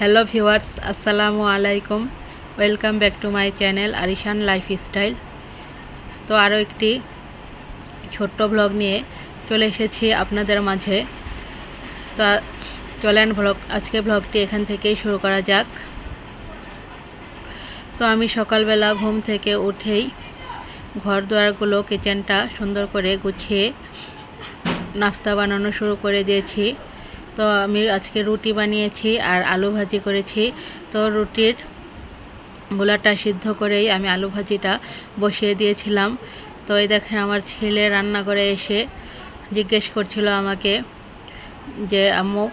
Hello viewers আসসালামু আলাইকুম welcome back to my channel Arishan lifestyle তো আরও একটি ছোট্ট ব্লগ নিয়ে চলে এসেছি আপনাদের মাঝে। তো চলেন ব্লগ আজকে ব্লগটি এখান থেকেই শুরু করা যাক। তো আমি সকালবেলা ঘুম থেকে উঠেই ঘর দুয়ারগুলো কিচেনটা সুন্দর করে গুছিয়ে নাস্তা বানানো শুরু করে দিয়েছি। তো আমি আজকে রুটি বানিয়েছি আর আলু ভাজি করেছি। তো রুটির গোলাটা সিদ্ধ করেই আমি আলু ভাজিটা বসিয়ে দিয়েছিলাম। তো এই দেখেন আমার ছেলে রান্না করে এসে জিজ্ঞেস করছিল আমাকে যে, আম্মু,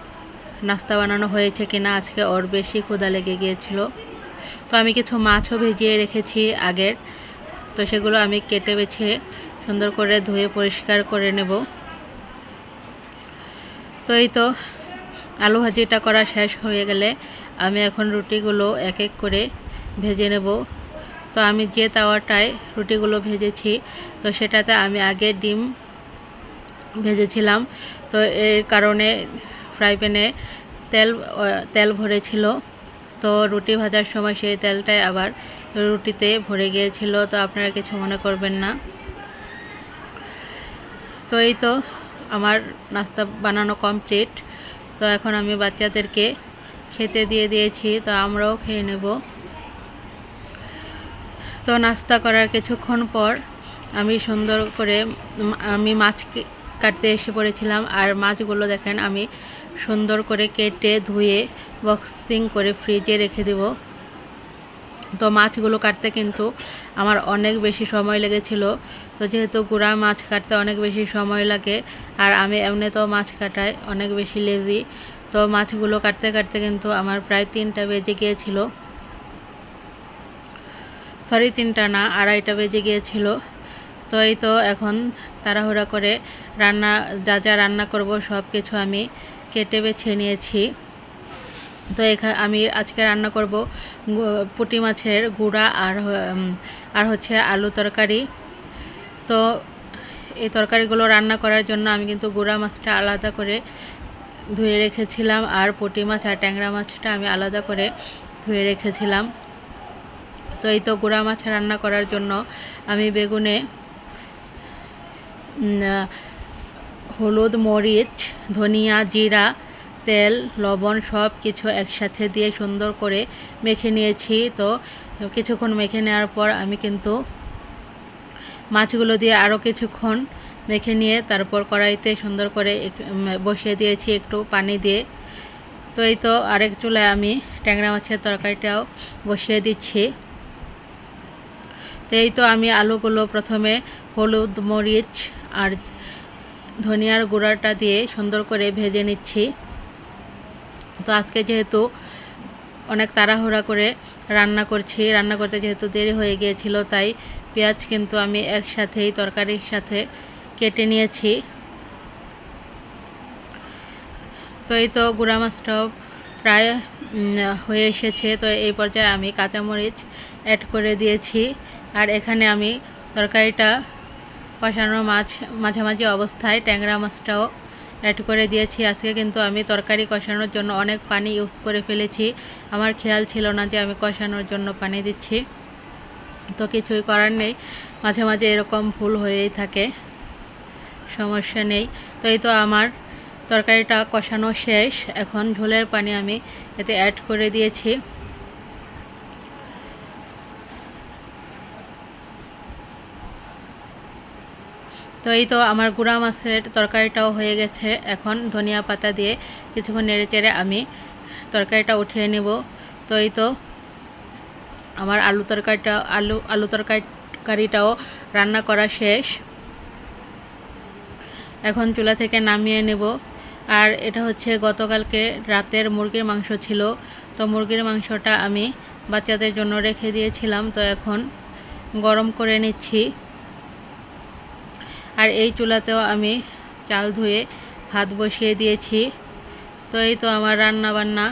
নাস্তা বানানো হয়েছে কিনা? আজকে ওর বেশি ক্ষুধা লেগে গিয়েছিল। তো আমি কিছু মাছও ভেজিয়ে রেখেছি আগের। তো সেগুলো আমি কেটে বেছে সুন্দর করে ধুয়ে পরিষ্কার করে নেব। তো এই তো আলু ভাজিটা করা শেষ হয়ে গেলে আমি এখন রুটিগুলো এক এক করে ভেজে নেব। তো আমি যে তাওয়াটায় রুটিগুলো ভেজেছি, তো সেটাতে আমি আগে ডিম ভেজেছিলাম। তো এর কারণে ফ্রাই প্যানে তেল তেল ভরেছিল। তো রুটি ভাজার সময় সেই তেলটাই আবার রুটিতে ভরে গিয়েছিল। তো আপনারা কিছু মনে করবেন না। তো এই তো আমার নাস্তা বানানো কমপ্লিট তো এখন আমি বাচ্চাদেরকে খেতে দিয়ে দিয়েছি, তো আমরাও খেয়ে নেব। তো নাস্তা করার কিছুক্ষণ পর আমি সুন্দর করে আমি মাছ কাটতে এসে পড়েছিলাম, আর মাছগুলো দেখেন আমি সুন্দর করে কেটে ধুয়ে বক্সিং করে ফ্রিজে রেখে দেব। তো মাছগুলো কাটতে কিন্তু আমার অনেক বেশি সময় লেগেছিল। তো যেহেতু গুঁড়া মাছ কাটতে অনেক বেশি সময় লাগে, আর আমি এমনি তো মাছ কাটায় অনেক বেশি লেজি তো মাছগুলো কাটতে কাটতে কিন্তু আমার প্রায় তিনটা বেজে গিয়েছিল। সরি তিনটা না, আড়াইটা বেজে গিয়েছিল। তো এই তো এখন তাড়াহুড়া করে রান্না, যা যা রান্না করব সব কিছু আমি কেটে বেছে নিয়েছি। তো এখানে আমি আজকে রান্না করব পুঁটি মাছের গুঁড়া আর আর হচ্ছে আলু তরকারি। তো এই তরকারিগুলো রান্না করার জন্য আমি কিন্তু গুঁড়া মাছটা আলাদা করে ধুয়ে রেখেছিলাম আর পুঁটি মাছ আর ট্যাংরা মাছটা আমি আলাদা করে ধুয়ে রেখেছিলাম। তো এই তো গুঁড়া মাছ রান্না করার জন্য আমি বেগুনে হলুদ, মরিচ, ধনিয়া, জিরা তেল, লবণ সব কিছু একসাথে দিয়ে সুন্দর করে মেখে নিয়েছি। তো কিছুক্ষণ মেখে নেওয়ার পর আমি কিন্তু মাছগুলো দিয়ে আরও কিছুক্ষণ মেখে নিয়ে তারপর কড়াইতে সুন্দর করে বসিয়ে দিয়েছি একটু পানি দিয়ে। তো এই তো আরেক চুলায় আমি ট্যাংরা মাছের তরকারিটাও বসিয়ে দিচ্ছি। তো এই তো আমি আলুগুলো প্রথমে হলুদ, মরিচ আর ধনিয়ার গুঁড়াটা দিয়ে সুন্দর করে ভেজে নিচ্ছি। তো আজকে যেহেতু অনেক তাড়াহুড়া করে রান্না করছি, রান্না করতে যেহেতু দেরি হয়ে গিয়েছিল, তাই পেঁয়াজ কিন্তু আমি একসাথেই তরকারির সাথে কেটে নিয়েছি। তো এই তো গুঁড়া মাছটাও প্রায় হয়ে এসেছে, তো এই পর্যায়ে আমি কাঁচামরিচ অ্যাড করে দিয়েছি। আর এখানে আমি তরকারিটা কষানো মাছ, মাঝামাঝি অবস্থায় ট্যাংরা মাছটাও অ্যাড করে দিয়েছি। আজকে কিন্তু আমি তরকারি কষানোর জন্য অনেক পানি ইউজ করে ফেলেছি। আমার খেয়াল ছিল না যে আমি কষানোর জন্য পানি দিচ্ছি। তো কিছুই করার নেই। মাঝে মাঝে এরকম ভুল হয়েই থাকে। সমস্যা নেই। তো এই তো আমার তরকারিটা কষানো শেষ। এখন ঝোলের পানি আমি এতে অ্যাড করে দিয়েছি। তো এই তো আমার গুঁড়া মাছের তরকারিটাও হয়ে গেছে। এখন ধনিয়া পাতা দিয়ে কিছুক্ষণ নেড়ে চেড়ে আমি তরকারিটা উঠিয়ে নেব। তো এই তো আমার আলু তরকারিটা, আলু আলু তরকারিটাও রান্না করা শেষ। এখন চুলা থেকে নামিয়ে নেব। আর এটা হচ্ছে গতকালকে রাতের মুরগির মাংস ছিল। তো মুরগির মাংসটা আমি বাচ্চাদের জন্য রেখে দিয়েছিলাম। তো এখন গরম করে নিচ্ছি। আর এই চুলাতেও আমি চাল ধুয়ে ভাত বসিয়ে দিয়েছি। তো এই তো আমার রান্না বান্না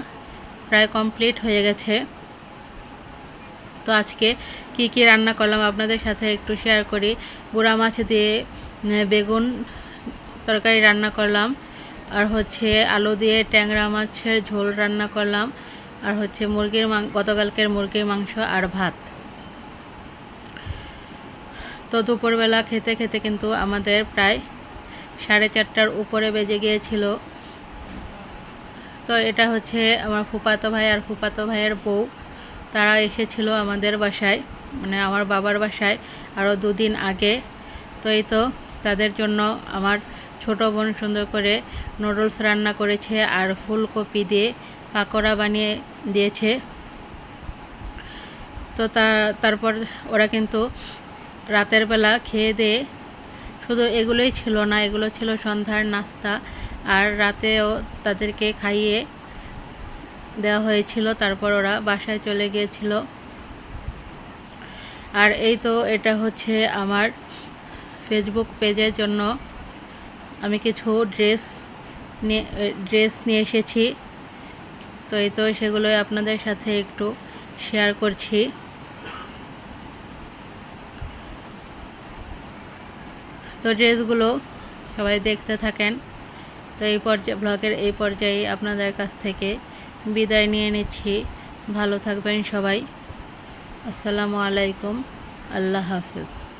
প্রায় কমপ্লিট হয়ে গেছে। তো আজকে কি কি রান্না করলাম আপনাদের সাথে একটু শেয়ার করি। গুঁড়া মাছ দিয়ে বেগুন তরকারি রান্না করলাম। আর হচ্ছে আলু দিয়ে ট্যাংরা মাছের ঝোল রান্না করলাম। আর হচ্ছে মুরগির গতকালকের মুরগির মাংস আর ভাত। তো দুপুরবেলা খেতে খেতে কিন্তু আমাদের প্রায় সাড়ে চারটার উপরে বেজে গিয়েছিল। তো এটা হচ্ছে আমার ফুপাতো ভাই আর ফুপাতো ভাইয়ের বউ। তারা এসেছিল আমাদের বাসায় মানে আমার বাবার বাসায় আরও দুদিন আগে। তো এই তো তাদের জন্য আমার ছোট বোন সুন্দর করে নুডলস রান্না করেছে আর ফুলকপি দিয়ে পাকোড়া বানিয়ে দিয়েছে। তো, তারপর ওরা কিন্তু রাতের বেলা খেয়ে দিয়ে শুধু এগুলোই ছিল না, এগুলো ছিল সন্ধ্যার নাস্তা আর রাতেও তাদেরকে খাইয়ে দেওয়া হয়েছিল। তারপর ওরা বাসায় চলে গিয়েছিল। আর এই তো এটা হচ্ছে আমার ফেসবুক পেজের জন্য আমি কিছু ড্রেস নিয়ে ড্রেস নিয়ে এসেছি। তো এই তো সেগুলোই আপনাদের সাথে একটু শেয়ার করছি। তো ড্রেসগুলো সবাই দেখতে থাকেন। তো এই পর্যায়ে, ব্লগের এই পর্যায়ে আপনাদের কাছ থেকে বিদায় নিয়ে নিচ্ছি। ভালো থাকবেন সবাই। আসসালামু আলাইকুম। আল্লাহ হাফিজ।